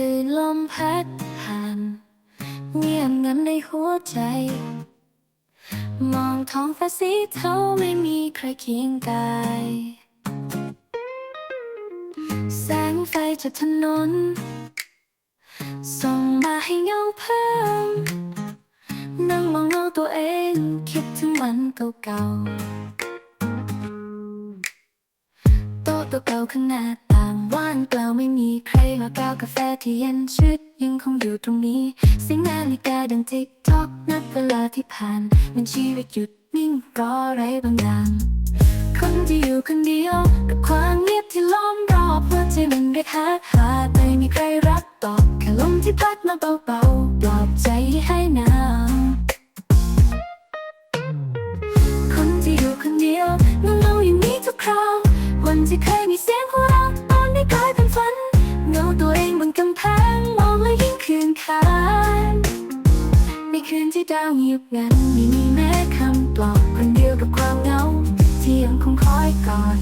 คือลมพัดผ่านเงียบงันในหัวใจ มองท้องฟ้าสีเทาไม่มีใครเคียงกาย แสงไฟจากถนน ส่องมาให้เงาเพิ่มนั่งมองเงาตัวเอง คิดถึงวันเก่าๆ ตัวเก่าข้างหน้าต่างว่างเปล่าไม่มีใครมาก้าวกาแฟที่เย็นชืดยังคงอยู่ตรงนี้เสียงนาฬิกาดังทิกทอกนับเวลาที่ผ่าน มันชีวิตหยุดนิ่งรออะไรบางอย่างคนที่อยู่คนเดียวกับความเงียบที่ล้อมรอบหัวใจมันเรียกหาหาไม่มีใครรักตอบแค่ลมที่พัดมาเบาๆ ยิ่งคืนคานในคืนที่ดาวเงียบงันไม่มีแม้คำปลอบคนเดียวกับความเหงาที่ยังคงคอยกอด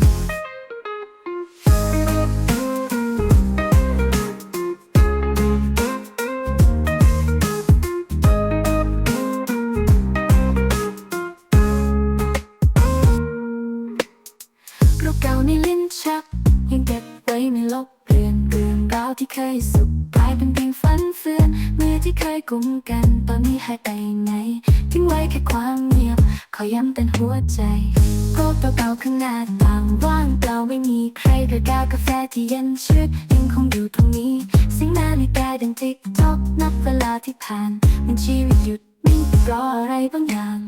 รูปเก่าในลิ้นชัก ยังเก็บไว้ไม่ลบเปลือนเรื่องราวที่เคยสุข เป็นเพียงฝันเฟื่อนมือที่เคยกุมกัน ตอนนี้หายไปไหน ทิ้งไว้แค่ความเงียบ ขอย้ำเต้นหัวใจโต๊ะเก่าๆข้างหน้าต่างว่างเปล่าไม่มีใครกระดากาแฟที่เย็นชืดยังคงอยู่ตรงนี้เสียงนาฬิกาดังติ๊กทอกนับเวลาที่ผ่านมันชีวิตหยุดนิ่งรออะไรบางอย่าง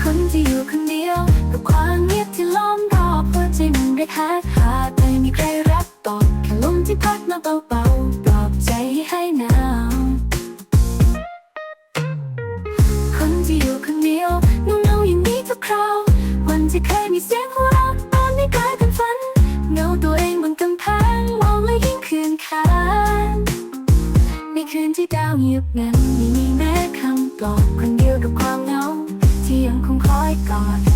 คนที่อยู่คนเดียวกับความเงียบที่ล้อมรอบหัวใจมันเรียกหาหาไม่มีใครรับตอบแค่ลมที่พัดมาเบาๆาวเงียบงันไม่มีแม้คำปลอบคนเดียวกับความเหงาที่ยังคงคอยกอด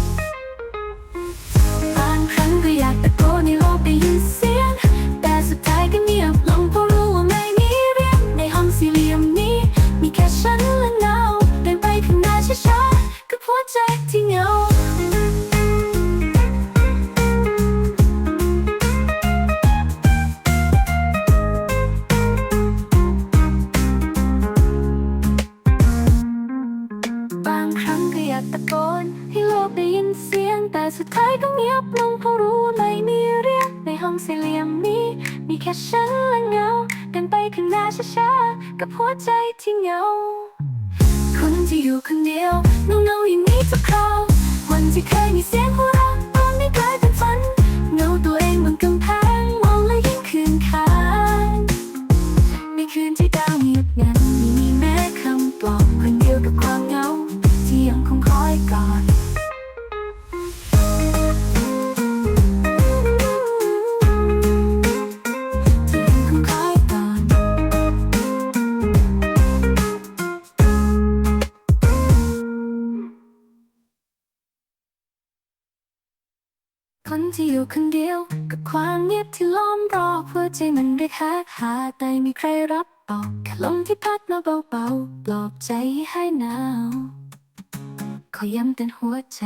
แต่สุดท้ายก็เงียบลงเพราะรู้ว่าไม่มีเรียกในห้องสี่เหลี่ยมนี้ มีแค่ฉันและเงาเดินไปข้างหน้าช้าๆกับหัวใจที่เหงาคนที่อยู่คนเดียวเงาเงาๆอย่างนี้ทุกคราววันที่เคยมีเสียงหัวเราะ คนที่อยู่คนเดียว กับความเงียบที่ล้อมรอบหัวใจมันเรียกหาหาแต่ไม่มีใครรับตอบแค่ลมที่พัดมาเบาๆปลอบใจให้หนาวขอย้ำเตือนหัวใจ